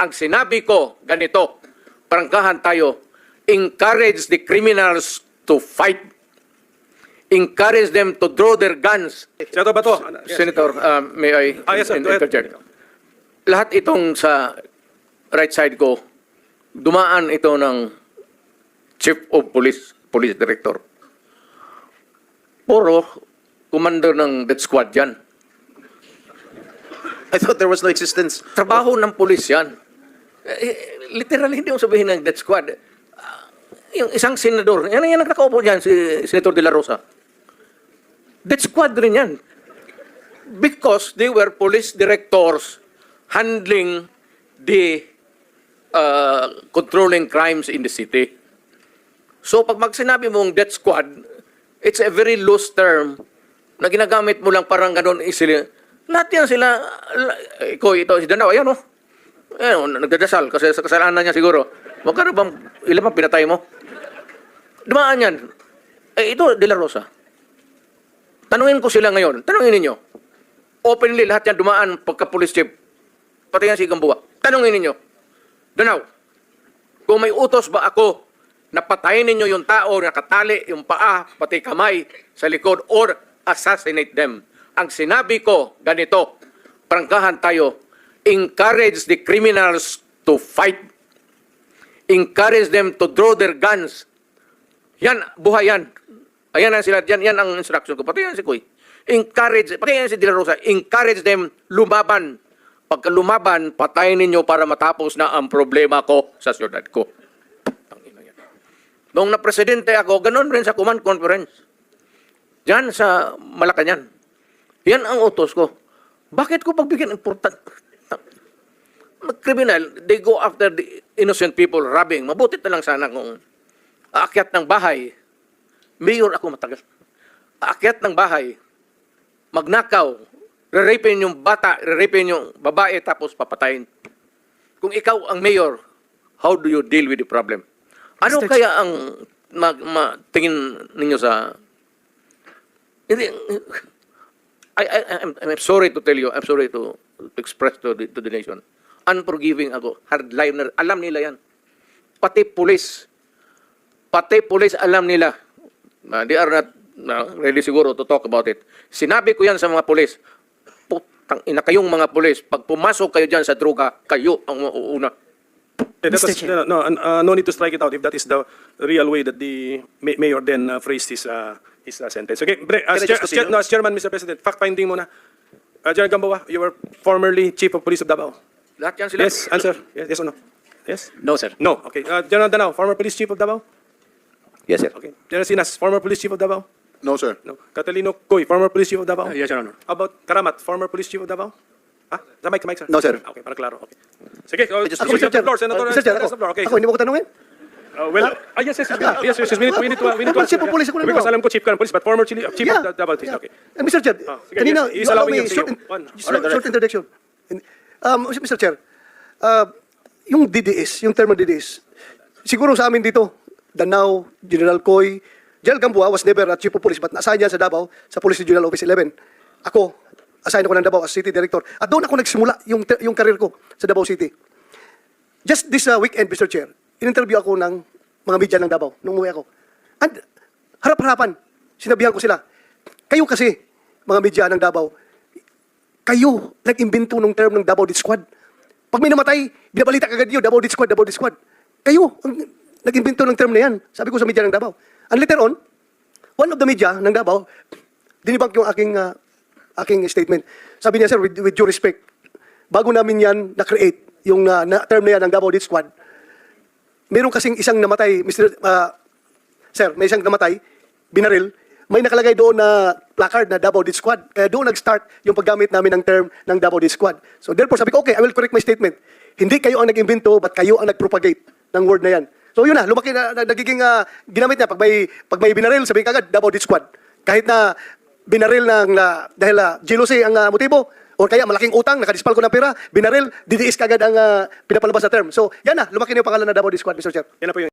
Ang sinabi ko, ganito, prangkahan tayo, encourage the criminals to fight. Encourage them to draw their guns. Senator Bato. yes. Senator, uh, may I Ah, yes, sir. Interject? Lahat itong sa right side ko, dumaan ito ng Chief of Police, Police Director. Puro commander ng death squad yan. I thought there was no existence. Trabaho ng pulis yan. Eh, literally, hindi mo sabihin ng death squad. Ah, yung isang senador, yan yan ang nakaupo dyan, si Senator De La Rosa. Death squad rin yan. Because they were police directors handling the uh, controlling crimes in the city. So pag magsinabi mong death squad, it's a very loose term na ginagamit mo lang parang ganun isili. Lahat yan sila, la- ikaw, ito, si Danaw, ayan o. Ayan o, nagdadasal kasi sa kasalanan niya siguro. Magkano bang, ilan bang pinatay mo? Dumaan yan. Eh, ito, De La Rosa. Tanungin ko sila ngayon. Tanungin ninyo. Openly, lahat yan dumaan pagka police chief. Pati yan si Gambuwa. Tanungin ninyo. Danaw, kung may utos ba ako na patayin ninyo yung tao, nakatali yung paa, pati kamay sa likod, or assassinate them. Ang sinabi ko, ganito, prangkahan tayo, encourage the criminals to fight. Encourage them to draw their guns. Yan, buhay yan. Ayan ang sila, yan, yan ang instruction ko. Pati yan si Kuy. Encourage, pati yan si De La Rosa, encourage them lumaban. Pagka lumaban, patayin ninyo para matapos na ang problema ko sa syudad ko. Noong na-presidente ako, ganun rin sa command conference. Diyan sa Malacanang. Yan ang utos ko. Bakit ko pagbigyan important? Criminal, they go after the innocent people robbing. Mabuti na lang sana kung aakyat ng bahay. Mayor ako matagal. Aakyat ng bahay. Magnakaw. Rerapin yung bata, rerapin yung babae, tapos papatayin. Kung ikaw ang mayor, how do you deal with the problem? Ano Mr. kaya ang mag, ma, tingin ninyo sa... Hindi, I, I, I'm, I'm sorry to tell you, I'm sorry to, to express to the, to the nation. Unforgiving ako. Hardliner. Alam nila yan. Pati pulis. Pati pulis alam nila. Uh, they are not uh, ready siguro to talk about it. Sinabi ko yan sa mga pulis. Putang ina kayong mga pulis. Pag pumasok kayo dyan sa droga, kayo ang mauuna. That Mr. was- no, no, uh, no need to strike it out if that is the real way that the ma- mayor then uh, phrased his, uh, his uh, sentence. Okay, Bre, as, Can I chair, as, chair, no, as chairman, Mr. President, fact-finding muna. Uh, General Gambawa, you were formerly chief of police of Davao. Lahat yan sila. Yes, answer. Yes, yes or no? Yes? No, sir. No. Okay. Uh, General Danao, former police chief of Davao? Yes, sir. Okay. General Sinas, former police chief of Davao? No, sir. No. Catalino Coy, former police chief of Davao? yes, Your Honor. How about Karamat, former police chief of Davao? Ah, sa mic, sa mic, sir. No, sir. Okay, para klaro. Okay. Sige, uh, Just- Ako, Mr. Mr. Floor, Senator, Mr. Chair, Senator ako. Floor, okay. Ako, hindi mo ko tanungin? Uh, well, ah, yes, yes, yes, yes, yes, yes, we need to, we need to, we need to. Well, chief of police ako na Because daw. alam ko chief ka ng police, but former chief, chief of Davao Police, okay. And Mr. Chair, Ah, sige, kanina, yes, he's you allow allowing me him to short, you. One. short, Alright, short introduction. Um, Mr. Chair, uh, yung DDS, yung term DDS, siguro sa amin dito, Danao, General Coy, General Gamboa was never a chief of police, but na-assign yan sa Davao, sa Police Regional Office 11. Ako, assign ako ng Davao as city director. At doon ako nagsimula yung, yung career ko sa Davao City. Just this uh, weekend, Mr. Chair, in-interview ako ng mga media ng Davao nung umuwi ako. And harap-harapan, sinabihan ko sila, kayo kasi, mga media ng Davao, kayo nag-imbento ng term ng Davao Death Squad. Pag may namatay, binabalita kagad yun, Davao Death Squad, Davao Death Squad. Kayo ang nag-imbento ng term na yan. Sabi ko sa media ng Davao. And later on, one of the media ng Davao, dinibang yung aking, uh, aking statement. Sabi niya, sir, with, with due respect, bago namin yan na-create, yung uh, na, term na yan ng Davao Death Squad, meron kasing isang namatay, Mr. Uh, sir, may isang namatay, binaril, may nakalagay doon na placard na Davao Death Squad. Kaya doon nag-start yung paggamit namin ng term ng Davao Death Squad. So therefore, sabi ko, okay, I will correct my statement. Hindi kayo ang nag-invento, but kayo ang nag-propagate ng word na yan. So yun na, lumaki na, na- nagiging ah, ginamit niya. Pag may, pag may binaril, sabihin kagad, Davao Death Squad. Kahit na binaril ng, na, dahil uh, jealousy ang ah, motibo, o kaya malaking utang, nakadispal ko ng pera, binaril, DDS kagad ang ah, pinapalabas na term. So yan na, lumaki na yung pangalan na Davao Squad, Mr. Chair. Yan na po yung